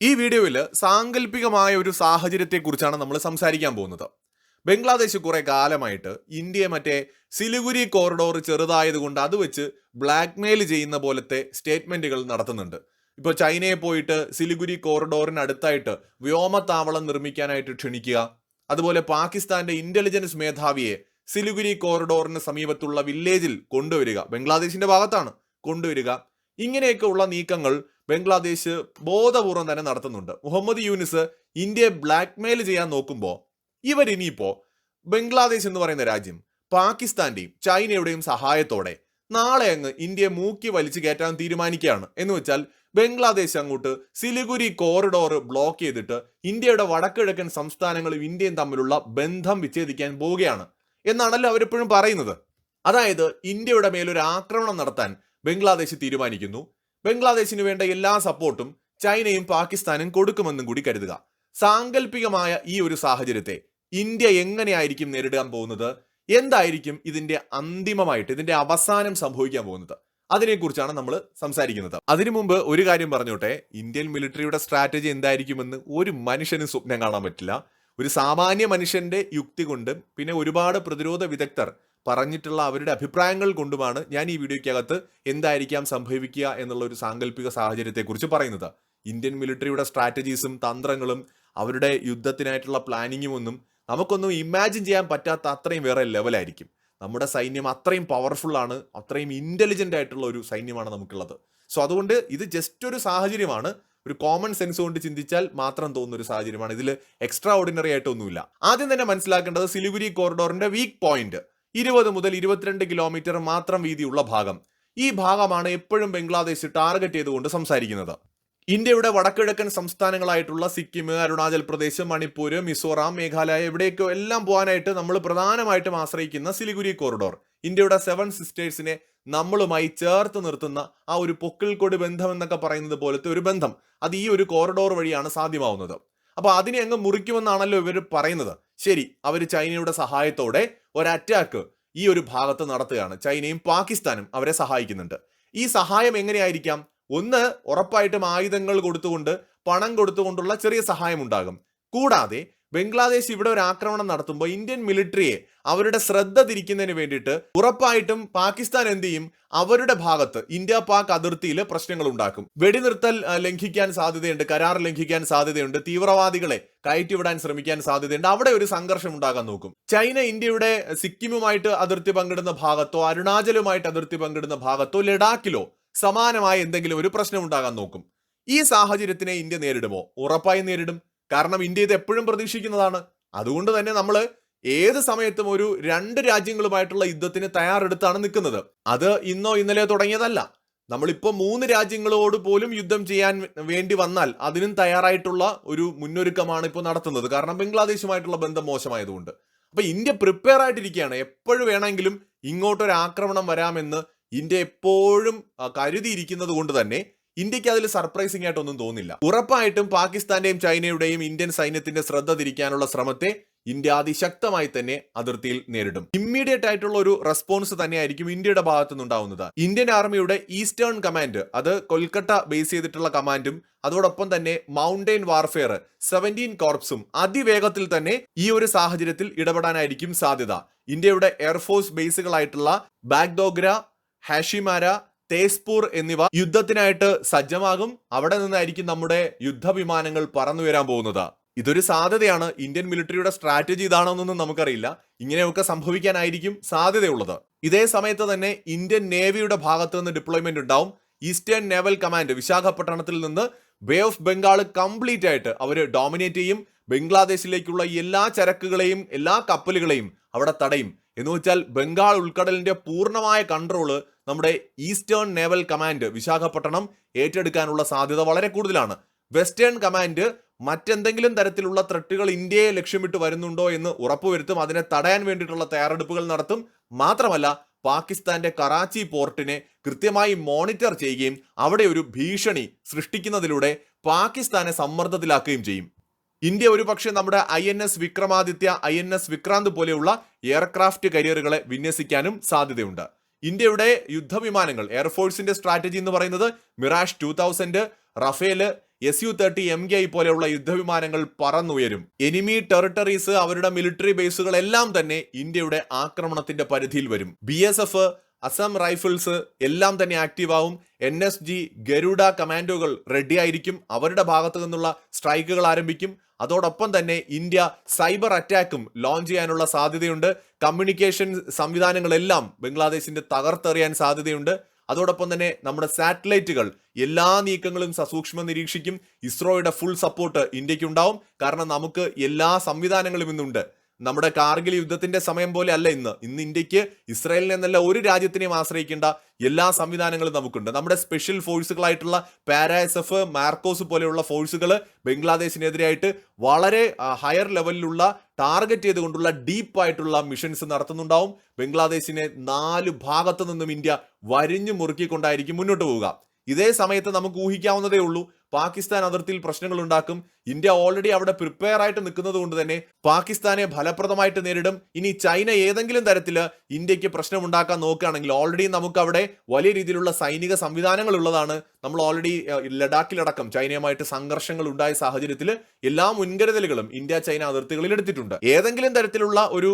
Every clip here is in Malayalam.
ഈ വീഡിയോയിൽ സാങ്കല്പികമായ ഒരു സാഹചര്യത്തെക്കുറിച്ചാണ് നമ്മൾ സംസാരിക്കാൻ പോകുന്നത്. ബംഗ്ലാദേശ് കുറെ കാലമായിട്ട് ഇന്ത്യയെ മറ്റേ സിലിഗുരി കോറിഡോർ ചെറുതായതുകൊണ്ട് അത് വെച്ച് ബ്ലാക്ക്മെയിൽ ചെയ്യുന്ന പോലത്തെ സ്റ്റേറ്റ്മെന്റുകൾ നടത്തുന്നുണ്ട്. ഇപ്പോൾ ചൈനയെ പോയിട്ട് സിലിഗുരി കോറിഡോറിനടുത്തായിട്ട് വ്യോമത്താവളം നിർമ്മിക്കാനായിട്ട് ക്ഷണിക്കുക അതുപോലെ പാകിസ്ഥാന്റെ ഇന്റലിജൻസ് മേധാവിയെ സിലിഗുരി കോറിഡോറിന് സമീപത്തുള്ള വില്ലേജിൽ കൊണ്ടുവരിക ബംഗ്ലാദേശിന്റെ ഭാഗത്താണ് കൊണ്ടുവരിക ഇങ്ങനെയൊക്കെ ഉള്ള നീക്കങ്ങൾ ബംഗ്ലാദേശ് ബോധപൂർവം തന്നെ നടത്തുന്നുണ്ട്. മുഹമ്മദ് യൂനിസ് ഇന്ത്യയെ ബ്ലാക്ക്മെയിൽ ചെയ്യാൻ നോക്കുമ്പോൾ ഇവരിനിയിപ്പോൾ ബംഗ്ലാദേശ് എന്ന് പറയുന്ന രാജ്യം പാകിസ്ഥാന്റെയും ചൈനയുടെയും സഹായത്തോടെ നാളെ അങ്ങ് ഇന്ത്യയെ മൂക്കി വലിച്ചു കയറ്റാൻ തീരുമാനിക്കുകയാണ്. എന്ന് വെച്ചാൽ ബംഗ്ലാദേശ് അങ്ങോട്ട് സിലിഗുരി കോറിഡോർ ബ്ലോക്ക് ചെയ്തിട്ട് ഇന്ത്യയുടെ വടക്കിഴക്കൻ സംസ്ഥാനങ്ങളും ഇന്ത്യയും തമ്മിലുള്ള ബന്ധം വിച്ഛേദിക്കാൻ പോവുകയാണ്. എന്നാണല്ലോ അവരെപ്പോഴും പറയുന്നത്. അതായത് ഇന്ത്യയുടെ മേലൊരു ആക്രമണം നടത്താൻ ബംഗ്ലാദേശ് തീരുമാനിക്കുന്നു. ബംഗ്ലാദേശിന് വേണ്ട എല്ലാ സപ്പോർട്ടും ചൈനയും പാകിസ്ഥാനും കൊടുക്കുമെന്നും കൂടി കരുതുക. സാങ്കല്പികമായ ഈ ഒരു സാഹചര്യത്തെ ഇന്ത്യ എങ്ങനെയായിരിക്കും നേരിടാൻ പോകുന്നത്? എന്തായിരിക്കും ഇതിന്റെ അന്തിമമായിട്ട് ഇതിന്റെ അവസാനം സംഭവിക്കാൻ പോകുന്നത്? അതിനെക്കുറിച്ചാണ് നമ്മൾ സംസാരിക്കുന്നത്. അതിനു മുമ്പ് ഒരു കാര്യം പറഞ്ഞോട്ടെ. ഇന്ത്യൻ മിലിറ്ററിയുടെ സ്ട്രാറ്റജി എന്തായിരിക്കുമെന്ന് ഒരു മനുഷ്യന് സ്വപ്നം കാണാൻ പറ്റില്ല. ഒരു സാമാന്യ മനുഷ്യന്റെ യുക്തി കൊണ്ടും പിന്നെ ഒരുപാട് പ്രതിരോധ വിദഗ്ധർ പറഞ്ഞിട്ടുള്ള അവരുടെ അഭിപ്രായങ്ങൾ കൊണ്ടുമാണ് ഞാൻ ഈ വീഡിയോയ്ക്കകത്ത് എന്തായിരിക്കാം സംഭവിക്കുക എന്നുള്ള ഒരു സാങ്കല്പിക സാഹചര്യത്തെക്കുറിച്ച് പറയുന്നത്. ഇന്ത്യൻ മിലിറ്ററിയുടെ സ്ട്രാറ്റജീസും തന്ത്രങ്ങളും അവരുടെ യുദ്ധത്തിനായിട്ടുള്ള പ്ലാനിങ്ങും ഒന്നും നമുക്കൊന്നും ഇമാജിൻ ചെയ്യാൻ പറ്റാത്ത അത്രയും വേറെ ലെവലായിരിക്കും നമ്മുടെ സൈന്യം അത്രയും പവർഫുൾ ആണ് അത്രയും ഇന്റലിജന്റ് ആയിട്ടുള്ള ഒരു സൈന്യമാണ് നമുക്കുള്ളത്. സോ അതുകൊണ്ട് ഇത് ജസ്റ്റ് ഒരു സാഹചര്യമാണ്. ഒരു കോമൺ സെൻസ് കൊണ്ട് ചിന്തിച്ചാൽ മാത്രം തോന്നുന്ന ഒരു സാഹചര്യമാണ്. ഇതിൽ എക്സ്ട്രാ ഓർഡിനറി ആയിട്ടൊന്നുമില്ല. ആദ്യം തന്നെ മനസ്സിലാക്കേണ്ടത് സിലിഗുരി കോറിഡോറിന്റെ വീക്ക് പോയിന്റ് ഇരുപത് മുതൽ ഇരുപത്തിരണ്ട് കിലോമീറ്റർ മാത്രം വീതിയുള്ള ഭാഗം. ഈ ഭാഗമാണ് എപ്പോഴും ബംഗ്ലാദേശ് ടാർഗറ്റ് ചെയ്തുകൊണ്ട് സംസാരിക്കുന്നത്. ഇന്ത്യയുടെ വടക്കിഴക്കൻ സംസ്ഥാനങ്ങളായിട്ടുള്ള സിക്കിം അരുണാചൽ പ്രദേശ് മണിപ്പൂർ മിസോറാം മേഘാലയ എവിടേക്കോ എല്ലാം പോകാനായിട്ട് നമ്മൾ പ്രധാനമായിട്ടും ആശ്രയിക്കുന്ന സിലിഗുരി കോറിഡോർ ഇന്ത്യയുടെ സെവൻ സിസ്റ്റേഴ്സിനെ നമ്മളുമായി ചേർത്ത് നിർത്തുന്ന ആ ഒരു പൊക്കിൾക്കൊടി ബന്ധം എന്നൊക്കെ പറയുന്നത് പോലത്തെ ഒരു ബന്ധം. അത് ഈ ഒരു കോറിഡോർ വഴിയാണ് സാധ്യമാവുന്നത്. അപ്പോൾ അതിനെ അങ്ങ് മുറിക്കുമെന്നാണല്ലോ ഇവർ പറയുന്നത്. ശരി അവർ ചൈനയുടെ സഹായത്തോടെ ഒരു അറ്റാക്ക് ഈ ഒരു ഭാഗത്ത് നടത്തുകയാണ്. ചൈനയും പാകിസ്ഥാനും അവരെ സഹായിക്കുന്നുണ്ട്. ഈ സഹായം എങ്ങനെയായിരിക്കാം? ഒന്ന് ഉറപ്പായിട്ടും ആയുധങ്ങൾ കൊടുത്തുകൊണ്ട് പണം കൊടുത്തുകൊണ്ടുള്ള ചെറിയ സഹായം ഉണ്ടാകും. കൂടാതെ ബംഗ്ലാദേശ് ഇവിടെ ഒരു ആക്രമണം നടത്തുമ്പോൾ ഇന്ത്യൻ മിലിറ്ററിയെ അവരുടെ ശ്രദ്ധ തിരിക്കുന്നതിന് വേണ്ടിയിട്ട് ഉറപ്പായിട്ടും പാകിസ്ഥാൻ എന്ത് ചെയ്യും? അവരുടെ ഭാഗത്ത് ഇന്ത്യ പാക് അതിർത്തിയിൽ പ്രശ്നങ്ങൾ ഉണ്ടാക്കും. വെടിനിർത്തൽ ലംഘിക്കാൻ സാധ്യതയുണ്ട് കരാർ ലംഘിക്കാൻ സാധ്യതയുണ്ട് തീവ്രവാദികളെ കയറ്റിവിടാൻ ശ്രമിക്കാൻ സാധ്യതയുണ്ട്. അവിടെ ഒരു സംഘർഷം ഉണ്ടാകാൻ നോക്കും. ചൈന ഇന്ത്യയുടെ സിക്കിമുമായിട്ട് അതിർത്തി പങ്കിടുന്ന ഭാഗത്തോ അരുണാചലുമായിട്ട് അതിർത്തി പങ്കിടുന്ന ഭാഗത്തോ ലഡാക്കിലോ സമാനമായ എന്തെങ്കിലും ഒരു പ്രശ്നം ഉണ്ടാകാൻ നോക്കും. ഈ സാഹചര്യത്തിനെ ഇന്ത്യ നേരിടുമോ? ഉറപ്പായും നേരിടും. കാരണം ഇന്ത്യ ഇത് എപ്പോഴും പ്രതീക്ഷിക്കുന്നതാണ്. അതുകൊണ്ട് തന്നെ നമ്മൾ ഏത് സമയത്തും ഒരു രണ്ട് രാജ്യങ്ങളുമായിട്ടുള്ള യുദ്ധത്തിന് തയ്യാറെടുത്താണ് നിൽക്കുന്നത്. അത് ഇന്നോ ഇന്നലെ തുടങ്ങിയതല്ല. നമ്മളിപ്പോൾ മൂന്ന് രാജ്യങ്ങളോട് പോലും യുദ്ധം ചെയ്യാൻ വേണ്ടി വന്നാൽ അതിനും തയ്യാറായിട്ടുള്ള ഒരു മുന്നൊരുക്കമാണ് ഇപ്പോൾ നടത്തുന്നത്. കാരണം ബംഗ്ലാദേശുമായിട്ടുള്ള ബന്ധം മോശമായതുകൊണ്ട്. അപ്പൊ ഇന്ത്യ പ്രിപ്പയർ ആയിട്ടിരിക്കുകയാണ്. എപ്പോഴും വേണമെങ്കിലും ഇങ്ങോട്ടൊരു ആക്രമണം വരാമെന്ന് ഇന്ത്യ എപ്പോഴും കരുതിയിരിക്കുന്നത് കൊണ്ട് തന്നെ ഇന്ത്യയ്ക്ക് അതിൽ സർപ്രൈസിംഗ് ആയിട്ടൊന്നും തോന്നില്ല. ഉറപ്പായിട്ടും പാകിസ്ഥാന്റെയും ചൈനയുടെയും ഇന്ത്യൻ സൈന്യത്തിന്റെ ശ്രദ്ധ തിരിക്കാനുള്ള ശ്രമത്തെ ഇന്ത്യ അതിശക്തമായി തന്നെ അതിർത്തിയിൽ നേരിടും. ഇമ്മീഡിയറ്റ് ആയിട്ടുള്ള ഒരു റെസ്പോൺസ് തന്നെയായിരിക്കും ഇന്ത്യയുടെ ഭാഗത്തു നിന്നുണ്ടാവുന്നത്. ഇന്ത്യൻ ആർമിയുടെ ഈസ്റ്റേൺ കമാൻഡ് അത് കൊൽക്കട്ട ബേസ് ചെയ്തിട്ടുള്ള കമാൻഡും അതോടൊപ്പം തന്നെ മൗണ്ടൈൻ വാർഫെയർ സെവന്റീൻ കോർപ്സും അതിവേഗത്തിൽ തന്നെ ഈ ഒരു സാഹചര്യത്തിൽ ഇടപെടാനായിരിക്കും സാധ്യത. ഇന്ത്യയുടെ എയർഫോഴ്സ് ബേസുകളായിട്ടുള്ള ബാഗ്ദോഗ്ര ഹാഷിമാര തേസ്പൂർ എന്നിവ യുദ്ധത്തിനായിട്ട് സജ്ജമാകും. അവിടെ നിന്നായിരിക്കും നമ്മുടെ യുദ്ധവിമാനങ്ങൾ പറന്നുയരാൻ പോകുന്നത്. ഇതൊരു സാധ്യതയാണ്. ഇന്ത്യൻ മിലിറ്ററിയുടെ സ്ട്രാറ്റജി ഇതാണോന്നൊന്നും നമുക്കറിയില്ല. ഇങ്ങനെയൊക്കെ സംഭവിക്കാനായിരിക്കും സാധ്യതയുള്ളത്. ഇതേ സമയത്ത് തന്നെ ഇന്ത്യൻ നേവിയുടെ ഭാഗത്ത് നിന്ന് ഡിപ്ലോയ്മെന്റ് ഉണ്ടാവും. ഈസ്റ്റേൺ നേവൽ കമാൻഡ് വിശാഖപട്ടണത്തിൽ നിന്ന് ബേ ഓഫ് ബംഗാൾ കംപ്ലീറ്റ് ആയിട്ട് അവർ ഡോമിനേറ്റ് ചെയ്യും. ബംഗ്ലാദേശിലേക്കുള്ള എല്ലാ ചരക്കുകളെയും എല്ലാ കപ്പലുകളെയും അവിടെ തടയും. എന്ന് വെച്ചാൽ ബംഗാൾ ഉൾക്കടലിന്റെ പൂർണമായ കൺട്രോൾ നമ്മുടെ ഈസ്റ്റേൺ നേവൽ കമാൻഡ് വിശാഖപട്ടണം ഏറ്റെടുക്കാനുള്ള സാധ്യത വളരെ കൂടുതലാണ്. വെസ്റ്റേൺ കമാൻഡ് മറ്റെന്തെങ്കിലും തരത്തിലുള്ള ത്രട്ടുകൾ ഇന്ത്യയെ ലക്ഷ്യമിട്ട് വരുന്നുണ്ടോ എന്ന് ഉറപ്പുവരുത്തും അതിനെ തടയാൻ വേണ്ടിയിട്ടുള്ള തയ്യാറെടുപ്പുകൾ നടത്തും. മാത്രമല്ല പാകിസ്ഥാന്റെ കറാച്ചി പോർട്ടിനെ കൃത്യമായി മോണിറ്റർ ചെയ്യുകയും അവിടെ ഒരു ഭീഷണി സൃഷ്ടിക്കുന്നതിലൂടെ പാകിസ്ഥാനെ സമ്മർദ്ദത്തിലാക്കുകയും ചെയ്യും. ഇന്ത്യ ഒരുപക്ഷെ നമ്മുടെ I N S Vikramaditya I N S Vikrant പോലെയുള്ള എയർക്രാഫ്റ്റ് കരിയറുകളെ വിന്യസിക്കാനും സാധ്യതയുണ്ട്. ഇന്ത്യയുടെ യുദ്ധവിമാനങ്ങൾ എയർഫോഴ്സിന്റെ സ്ട്രാറ്റജി എന്ന് പറയുന്നത് Mirage two thousand Rafale S U thirty M K പോലെയുള്ള യുദ്ധവിമാനങ്ങൾ പറന്നുയരും. എനിമി ടെറിട്ടറീസ് അവരുടെ മിലിറ്ററി ബേസുകളെല്ലാം തന്നെ ഇന്ത്യയുടെ ആക്രമണത്തിന്റെ പരിധിയിൽ വരും. B S F Assam rifles എല്ലാം തന്നെ ആക്റ്റീവ് ആവും എൻ എസ് ജി ഗരുഡ കമാൻഡോകൾ റെഡി ആയിരിക്കും. അവരുടെ ഭാഗത്തു നിന്നുള്ള സ്ട്രൈക്കുകൾ ആരംഭിക്കും. അതോടൊപ്പം തന്നെ ഇന്ത്യ സൈബർ അറ്റാക്കും ലോഞ്ച് ചെയ്യാനുള്ള സാധ്യതയുണ്ട്. കമ്മ്യൂണിക്കേഷൻ സംവിധാനങ്ങളെല്ലാം ബംഗ്ലാദേശിന്റെ തകർത്തെറിയാൻ സാധ്യതയുണ്ട്. അതോടൊപ്പം തന്നെ നമ്മുടെ സാറ്റലൈറ്റുകൾ എല്ലാ നീക്കങ്ങളും സസൂക്ഷ്മം നിരീക്ഷിക്കും. ഇസ്രോയുടെ ഫുൾ സപ്പോർട്ട് ഇന്ത്യയ്ക്ക് ഉണ്ടാവും കാരണം നമുക്ക് എല്ലാ സംവിധാനങ്ങളും ഇന്നുണ്ട്. നമ്മുടെ കാർഗിൽ യുദ്ധത്തിന്റെ സമയം പോലെ അല്ല ഇന്ന്. ഇന്ന് ഇന്ത്യയ്ക്ക് ഇസ്രായേലിനെ എന്നല്ല ഒരു രാജ്യത്തിനെയും ആശ്രയിക്കേണ്ട എല്ലാ സംവിധാനങ്ങളും നമുക്കുണ്ട്. നമ്മുടെ സ്പെഷ്യൽ ഫോഴ്സുകളായിട്ടുള്ള പാരാസെഫ് മാർക്കോസ് പോലെയുള്ള ഫോഴ്സുകൾ ബംഗ്ലാദേശിനെതിരായിട്ട് വളരെ ഹയർ ലെവലിലുള്ള ടാർഗറ്റ് ചെയ്തുകൊണ്ടുള്ള ഡീപ്പ് ആയിട്ടുള്ള മിഷൻസ് നടത്തുന്നുണ്ടാവും. ബംഗ്ലാദേശിനെ നാല് ഭാഗത്തു നിന്നും ഇന്ത്യ വരിഞ്ഞു മുറുക്കിക്കൊണ്ടായിരിക്കും മുന്നോട്ട് പോവുക. ഇതേ സമയത്ത് നമുക്ക് ഊഹിക്കാവുന്നതേ ഉള്ളൂ. പാകിസ്ഥാൻ അതിർത്തിയിൽ പ്രശ്നങ്ങൾ ഉണ്ടാക്കും ഇന്ത്യ ഓൾറെഡി അവിടെ പ്രിപ്പയർ ആയിട്ട് നിൽക്കുന്നത് കൊണ്ട് തന്നെ പാകിസ്ഥാനെ ഫലപ്രദമായിട്ട് നേരിടും. ഇനി ചൈന ഏതെങ്കിലും തരത്തിൽ ഇന്ത്യയ്ക്ക് പ്രശ്നം ഉണ്ടാക്കാൻ നോക്കുകയാണെങ്കിൽ ഓൾറെഡി നമുക്ക് അവിടെ വലിയ രീതിയിലുള്ള സൈനിക സംവിധാനങ്ങൾ ഉള്ളതാണ്. നമ്മൾ ഓൾറെഡി ലഡാക്കിലടക്കം ചൈനയുമായിട്ട് സംഘർഷങ്ങൾ ഉണ്ടായ സാഹചര്യത്തിൽ എല്ലാ മുൻകരുതലുകളും ഇന്ത്യ ചൈന അതിർത്തികളിൽ എടുത്തിട്ടുണ്ട്. ഏതെങ്കിലും തരത്തിലുള്ള ഒരു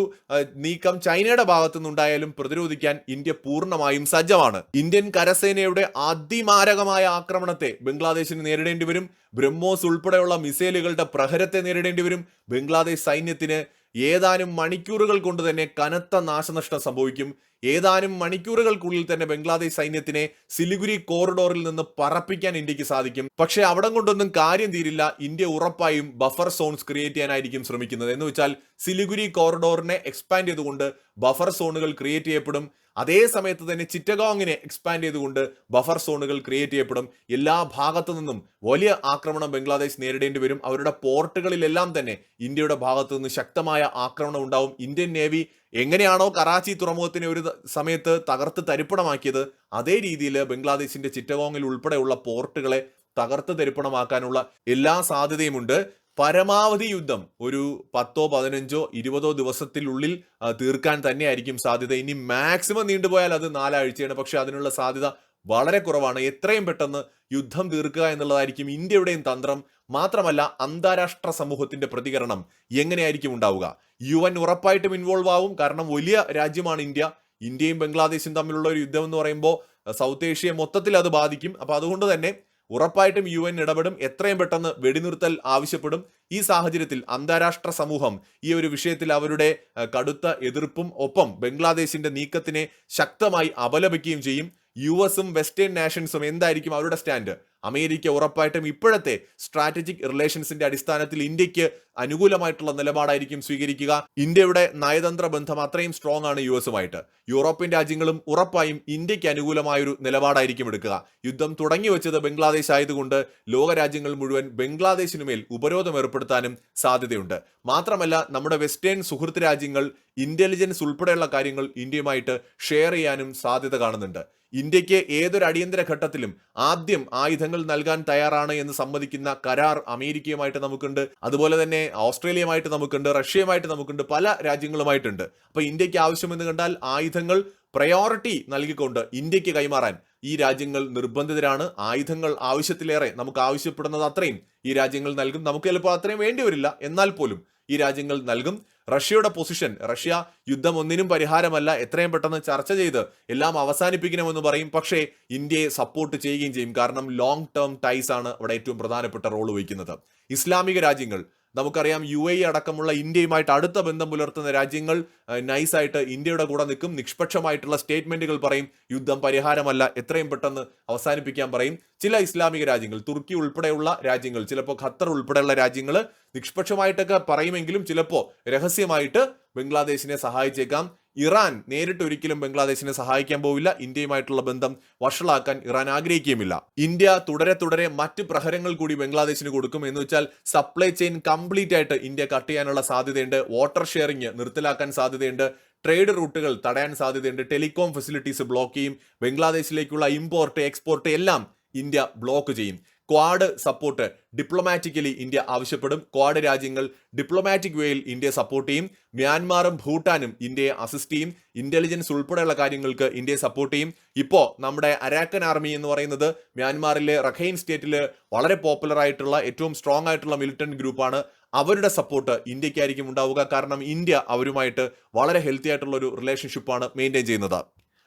നീക്കം ചൈനയുടെ ഭാഗത്തു നിന്നുണ്ടായാലും പ്രതിരോധിക്കാൻ ഇന്ത്യ പൂർണമായും സജ്ജമാണ്. ഇന്ത്യൻ കരസേനയുടെ അതിമാരകമായ ആക്രമണത്തെ ബംഗ്ലാദേശിന് നേരിടേണ്ടി വരും. ബ്രഹ്മോസ് ഉൾപ്പെടെയുള്ള മിസൈലുകളുടെ പ്രഹരത്തെ നേരിടേണ്ടി വരും. ബംഗ്ലാദേശ് സൈന്യത്തിന് ഏതാനും മണിക്കൂറുകൾ കൊണ്ട് തന്നെ കനത്ത നാശനഷ്ടം സംഭവിക്കും. ഏതാനും മണിക്കൂറുകൾക്കുള്ളിൽ തന്നെ ബംഗ്ലാദേശ് സൈന്യത്തിനെ സിലിഗുരി കോറിഡോറിൽ നിന്ന് പറപ്പിക്കാൻ ഇന്ത്യയ്ക്ക് സാധിക്കും. പക്ഷേ അവിടം കൊണ്ടൊന്നും കാര്യം തീരില്ല. ഇന്ത്യ ഉറപ്പായും ബഫർ സോൺസ് ക്രിയേറ്റ് ചെയ്യാനായിരിക്കും ശ്രമിക്കുന്നത്. എന്ന് വെച്ചാൽ സിലിഗുരി കോറിഡോറിനെ എക്സ്പാൻഡ് ചെയ്തുകൊണ്ട് ബഫർ സോണുകൾ ക്രിയേറ്റ് ചെയ്യപ്പെടും. അതേ സമയത്ത് തന്നെ ചിറ്റഗോങ്ങിനെ എക്സ്പാൻഡ് ചെയ്തുകൊണ്ട് ബഫർ സോണുകൾ ക്രിയേറ്റ് ചെയ്യപ്പെടും. എല്ലാ ഭാഗത്തു നിന്നും വലിയ ആക്രമണം ബംഗ്ലാദേശ് നേരിടേണ്ടി വരും. അവരുടെ പോർട്ടുകളിലെല്ലാം തന്നെ ഇന്ത്യയുടെ ഭാഗത്തു നിന്ന് ശക്തമായ ആക്രമണം ഉണ്ടാവും. ഇന്ത്യൻ നേവി എങ്ങനെയാണോ കറാച്ചി തുറമുഖത്തിനെ ഒരു സമയത്ത് തകർത്ത് തരിപ്പണമാക്കിയത് അതേ രീതിയിൽ ബംഗ്ലാദേശിന്റെ ചിറ്റഗോങ്ങിൽ ഉൾപ്പെടെയുള്ള പോർട്ടുകളെ തകർത്ത് തരിപ്പണമാക്കാനുള്ള എല്ലാ സാധ്യതയുമുണ്ട്. പരമാവധി യുദ്ധം ഒരു പത്തോ പതിനഞ്ചോ ഇരുപതോ ദിവസത്തിനുള്ളിൽ തീർക്കാൻ തന്നെയായിരിക്കും സാധ്യത. ഇനി മാക്സിമം നീണ്ടുപോയാൽ അത് നാലാഴ്ചയാണ്. പക്ഷെ അതിനുള്ള സാധ്യത വളരെ കുറവാണ്. എത്രയും പെട്ടെന്ന് യുദ്ധം തീർക്കുക എന്നുള്ളതായിരിക്കും ഇന്ത്യയുടെയും തന്ത്രം. മാത്രമല്ല അന്താരാഷ്ട്ര സമൂഹത്തിന്റെ പ്രതികരണം എങ്ങനെയായിരിക്കും ഉണ്ടാവുക? യു എൻ ഉറപ്പായിട്ടും ഇൻവോൾവ് ആവും. കാരണം വലിയ രാജ്യമാണ് ഇന്ത്യ. ഇന്ത്യയും ബംഗ്ലാദേശും തമ്മിലുള്ള ഒരു യുദ്ധം എന്ന് പറയുമ്പോൾ സൗത്ത് ഏഷ്യയെ മൊത്തത്തിൽ അത് ബാധിക്കും. അപ്പൊ അതുകൊണ്ട് തന്നെ ഉറപ്പായിട്ടും യു എൻ ഇടപെടും. എത്രയും പെട്ടെന്ന് വെടിനിർത്തൽ ആവശ്യപ്പെടും. ഈ സാഹചര്യത്തിൽ അന്താരാഷ്ട്ര സമൂഹം ഈ ഒരു വിഷയത്തിൽ അവരുടെ കടുത്ത എതിർപ്പും ഒപ്പം ബംഗ്ലാദേശിന്റെ നീക്കത്തിനെ ശക്തമായി അപലപിക്കുകയും ചെയ്യും. യു എസും വെസ്റ്റേൺ നാഷൻസും എന്തായിരിക്കും അവരുടെ സ്റ്റാൻഡ്? അമേരിക്ക ഉറപ്പായിട്ടും ഇപ്പോഴത്തെ സ്ട്രാറ്റജിക് റിലേഷൻസിന്റെ അടിസ്ഥാനത്തിൽ ഇന്ത്യയ്ക്ക് അനുകൂലമായിട്ടുള്ള നിലപാടായിരിക്കും സ്വീകരിക്കുക. ഇന്ത്യയുടെ നയതന്ത്ര ബന്ധം അത്രയും സ്ട്രോങ് ആണ് യു എസുമായിട്ട് യൂറോപ്യൻ രാജ്യങ്ങളും ഉറപ്പായും ഇന്ത്യയ്ക്ക് അനുകൂലമായൊരു നിലപാടായിരിക്കും എടുക്കുക. യുദ്ധം തുടങ്ങി വെച്ചത് ബംഗ്ലാദേശ് ആയതുകൊണ്ട് ലോകരാജ്യങ്ങൾ മുഴുവൻ ബംഗ്ലാദേശിനുമേൽ ഉപരോധം ഏർപ്പെടുത്താനും സാധ്യതയുണ്ട്. മാത്രമല്ല നമ്മുടെ വെസ്റ്റേൺ സുഹൃത്ത് രാജ്യങ്ങൾ ഇന്റലിജൻസ് ഉൾപ്പെടെയുള്ള കാര്യങ്ങൾ ഇന്ത്യയുമായിട്ട് ഷെയർ ചെയ്യാനും സാധ്യത കാണുന്നുണ്ട്. ഇന്ത്യയ്ക്ക് ഏതൊരു അടിയന്തര ഘട്ടത്തിലും ആദ്യം ആയുധങ്ങൾ നൽകാൻ തയ്യാറാണ് എന്ന് സമ്മതിക്കുന്ന കരാർ അമേരിക്കയുമായിട്ട് നമുക്കുണ്ട്. അതുപോലെ തന്നെ ഓസ്ട്രേലിയയുമായിട്ട് നമുക്കുണ്ട് റഷ്യയുമായിട്ട് നമുക്കുണ്ട് പല രാജ്യങ്ങളുമായിട്ടുണ്ട്. അപ്പൊ ഇന്ത്യയ്ക്ക് ആവശ്യമെന്ന് കണ്ടാൽ ആയുധങ്ങൾ പ്രയോറിറ്റി നൽകിക്കൊണ്ട് ഇന്ത്യയ്ക്ക് കൈമാറാൻ ഈ രാജ്യങ്ങൾ നിർബന്ധിതരാണ്. ആയുധങ്ങൾ ആവശ്യത്തിലേറെ നമുക്ക് ആവശ്യപ്പെടുന്നത് അത്രയും ഈ രാജ്യങ്ങൾ നൽകും. നമുക്ക് ചിലപ്പോൾ അത്രയും വേണ്ടി വരില്ല എന്നാൽ പോലും ഈ രാജ്യങ്ങൾ നൽകും. റഷ്യയുടെ പൊസിഷൻ റഷ്യ യുദ്ധം ഒന്നിനും പരിഹാരമല്ല എത്രയും പെട്ടെന്ന് ചർച്ച ചെയ്ത് എല്ലാം അവസാനിപ്പിക്കണമെന്ന് പറയും. പക്ഷേ ഇന്ത്യയെ സപ്പോർട്ട് ചെയ്യുകയും ചെയ്യും. കാരണം ലോങ് ടേം ടൈസ് ആണ് അവിടെ ഏറ്റവും പ്രധാനപ്പെട്ട റോൾ വഹിക്കുന്നത്. ഇസ്ലാമിക രാജ്യങ്ങൾ നമുക്കറിയാം യു എ അടക്കമുള്ള ഇന്ത്യയുമായിട്ട് അടുത്ത ബന്ധം പുലർത്തുന്ന രാജ്യങ്ങൾ നൈസായിട്ട് ഇന്ത്യയുടെ കൂടെ നിൽക്കും. നിഷ്പക്ഷമായിട്ടുള്ള സ്റ്റേറ്റ്മെന്റുകൾ പറയും. യുദ്ധം പരിഹാരമല്ല. എത്രയും പെട്ടെന്ന് അവസാനിപ്പിക്കാൻ പറയും. ചില ഇസ്ലാമിക രാജ്യങ്ങൾ തുർക്കി ഉൾപ്പെടെയുള്ള രാജ്യങ്ങൾ ചിലപ്പോൾ ഖത്തർ ഉൾപ്പെടെയുള്ള രാജ്യങ്ങൾ നിഷ്പക്ഷമായിട്ടൊക്കെ പറയുമെങ്കിലും ചിലപ്പോൾ രഹസ്യമായിട്ട് ബംഗ്ലാദേശിനെ സഹായിച്ചേക്കാം. ഇറാൻ നേരിട്ട് ഒരിക്കലും ബംഗ്ലാദേശിനെ സഹായിക്കാൻ പോവില്ല. ഇന്ത്യയുമായിട്ടുള്ള ബന്ധം വഷളാക്കാൻ ഇറാൻ ആഗ്രഹിക്കുകയുമില്ല. ഇന്ത്യ തുടരെ തുടരെ മറ്റ് പ്രഹരങ്ങൾ കൂടി ബംഗ്ലാദേശിന് കൊടുക്കും. എന്ന് വെച്ചാൽ സപ്ലൈ ചെയിൻ കംപ്ലീറ്റ് ആയിട്ട് ഇന്ത്യ കട്ട് ചെയ്യാനുള്ള സാധ്യതയുണ്ട്. വാട്ടർ ഷെയറിംഗ് നിർത്തലാക്കാൻ സാധ്യതയുണ്ട്. ട്രേഡ് റൂട്ടുകൾ തടയാൻ സാധ്യതയുണ്ട്. ടെലികോം ഫെസിലിറ്റീസ് ബ്ലോക്ക് ചെയ്യും. ബംഗ്ലാദേശിലേക്കുള്ള ഇമ്പോർട്ട് എക്സ്പോർട്ട് എല്ലാം ഇന്ത്യ ബ്ലോക്ക് ചെയ്യും. ക്വാഡ് സപ്പോർട്ട് ഡിപ്ലോമാറ്റിക്കലി ഇന്ത്യ ആവശ്യപ്പെടും. ക്വാഡ് രാജ്യങ്ങൾ ഡിപ്ലോമാറ്റിക് വേയിൽ ഇന്ത്യയെ സപ്പോർട്ട് ചെയ്യും. മ്യാൻമാറും ഭൂട്ടാനും ഇന്ത്യയെ അസിസ്റ്റ് ചെയ്യും. ഇന്റലിജൻസ് ഉൾപ്പെടെയുള്ള കാര്യങ്ങൾക്ക് ഇന്ത്യയെ സപ്പോർട്ട് ചെയ്യും. ഇപ്പോൾ നമ്മുടെ അരാക്കൻ ആർമി എന്ന് പറയുന്നത് മ്യാൻമാറിലെ റഖൈൻ സ്റ്റേറ്റിൽ വളരെ പോപ്പുലർ ആയിട്ടുള്ള ഏറ്റവും സ്ട്രോങ് ആയിട്ടുള്ള മിലിറ്റന്റ് ഗ്രൂപ്പാണ് അവരുടെ സപ്പോർട്ട് ഇന്ത്യക്കായിരിക്കും ഉണ്ടാവുക. കാരണം ഇന്ത്യ അവരുമായിട്ട് വളരെ ഹെൽത്തി ആയിട്ടുള്ള ഒരു റിലേഷൻഷിപ്പാണ് മെയിന്റെയിൻ ചെയ്യുന്നത്.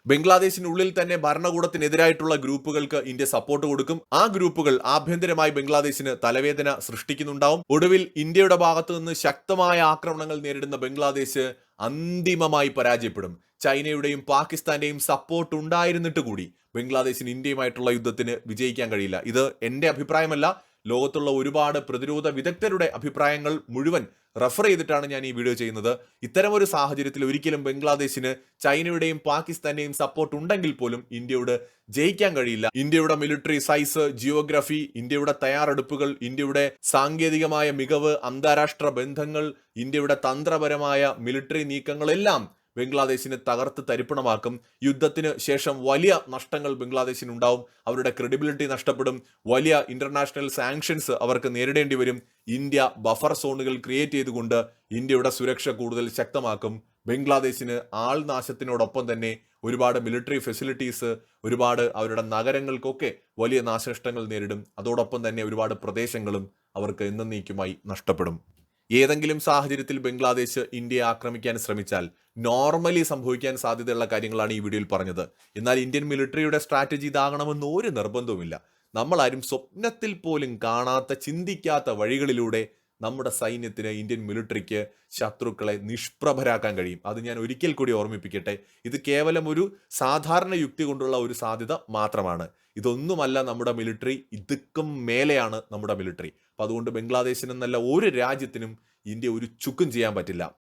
ബംഗ്ലാദേശിനുള്ളിൽ തന്നെ ഭരണകൂടത്തിനെതിരായിട്ടുള്ള ഗ്രൂപ്പുകൾക്ക് ഇന്ത്യ സപ്പോർട്ട് കൊടുക്കും. ആ ഗ്രൂപ്പുകൾ ആഭ്യന്തരമായി ബംഗ്ലാദേശിന് തലവേദന സൃഷ്ടിക്കുന്നുണ്ടാവും. ഒടുവിൽ ഇന്ത്യയുടെ ഭാഗത്തു നിന്ന് ശക്തമായ ആക്രമണങ്ങൾ നേരിടുന്ന ബംഗ്ലാദേശ് അന്തിമമായി പരാജയപ്പെടും. ചൈനയുടെയും പാകിസ്ഥാന്റെയും സപ്പോർട്ട് ഉണ്ടായിരുന്നിട്ട് കൂടി ബംഗ്ലാദേശിന് ഇന്ത്യയുമായിട്ടുള്ള യുദ്ധത്തിന് വിജയിക്കാൻ കഴിയില്ല. ഇത് എന്റെ അഭിപ്രായമല്ല. ലോകത്തുള്ള ഒരുപാട് പ്രതിരോധ വിദഗ്ധരുടെ അഭിപ്രായങ്ങൾ മുഴുവൻ റെഫർ ചെയ്തിട്ടാണ് ഞാൻ ഈ വീഡിയോ ചെയ്യുന്നത്. ഇത്തരം ഒരു സാഹചര്യത്തിൽ ഒരിക്കലും ബംഗ്ലാദേശിന് ചൈനയുടെയും പാകിസ്ഥാന്റെയും സപ്പോർട്ട് ഉണ്ടെങ്കിൽ പോലും ഇന്ത്യയോട് ജയിക്കാൻ കഴിയില്ല. ഇന്ത്യയുടെ മിലിറ്ററി സൈസ് ജിയോഗ്രഫി ഇന്ത്യയുടെ തയ്യാറെടുപ്പുകൾ ഇന്ത്യയുടെ സാങ്കേതികമായ മികവ് അന്താരാഷ്ട്ര ബന്ധങ്ങൾ ഇന്ത്യയുടെ തന്ത്രപരമായ മിലിറ്ററി നീക്കങ്ങളെല്ലാം ബംഗ്ലാദേശിനെ തകർത്ത് തരിപ്പണമാക്കും. യുദ്ധത്തിന് ശേഷം വലിയ നഷ്ടങ്ങൾ ബംഗ്ലാദേശിന് ഉണ്ടാവും അവരുടെ ക്രെഡിബിലിറ്റി നഷ്ടപ്പെടും. വലിയ ഇന്റർനാഷണൽ സാങ്ഷൻസ് അവർക്ക് നേരിടേണ്ടി വരും. ഇന്ത്യ ബഫർ സോണുകൾ ക്രിയേറ്റ് ചെയ്തുകൊണ്ട് ഇന്ത്യയുടെ സുരക്ഷ കൂടുതൽ ശക്തമാക്കും. ബംഗ്ലാദേശിന് ആൾനാശത്തിനോടൊപ്പം തന്നെ ഒരുപാട് മിലിറ്ററി ഫെസിലിറ്റീസ് ഒരുപാട് അവരുടെ നഗരങ്ങൾക്കൊക്കെ വലിയ നാശനഷ്ടങ്ങൾ നേരിടും. അതോടൊപ്പം തന്നെ ഒരുപാട് പ്രദേശങ്ങളും അവർക്ക് എന്നേക്കുമായി നഷ്ടപ്പെടും. ഏതെങ്കിലും സാഹചര്യത്തിൽ ബംഗ്ലാദേശ് ഇന്ത്യയെ ആക്രമിക്കാൻ ശ്രമിച്ചാൽ നോർമലി സംഭവിക്കാൻ സാധ്യതയുള്ള കാര്യങ്ങളാണ് ഈ വീഡിയോയിൽ പറഞ്ഞത്. എന്നാൽ ഇന്ത്യൻ മിലിറ്ററിയുടെ സ്ട്രാറ്റജി ഇതാകണമെന്ന് ഒരു നിർബന്ധവുമില്ല. നമ്മളാരും സ്വപ്നത്തിൽ പോലും കാണാത്ത ചിന്തിക്കാത്ത വഴികളിലൂടെ നമ്മുടെ സൈന്യത്തിന് ഇന്ത്യൻ മിലിറ്ററിക്ക് ശത്രുക്കളെ നിഷ്പ്രഭരാക്കാൻ കഴിയും. അത് ഞാൻ ഒരിക്കൽ കൂടി ഓർമ്മിപ്പിക്കട്ടെ. ഇത് കേവലം ഒരു സാധാരണ യുക്തി കൊണ്ടുള്ള ഒരു സാധ്യത മാത്രമാണ്. ഇതൊന്നുമല്ല നമ്മുടെ മിലിറ്ററി ഇതുക്കും മേലെയാണ് നമ്മുടെ മിലിറ്ററി അപ്പം അതുകൊണ്ട് ബംഗ്ലാദേശിനെന്നല്ല ഒരു രാജ്യത്തിനും ഇന്ത്യ ഒരു ചുക്കും ചെയ്യാൻ പറ്റില്ല.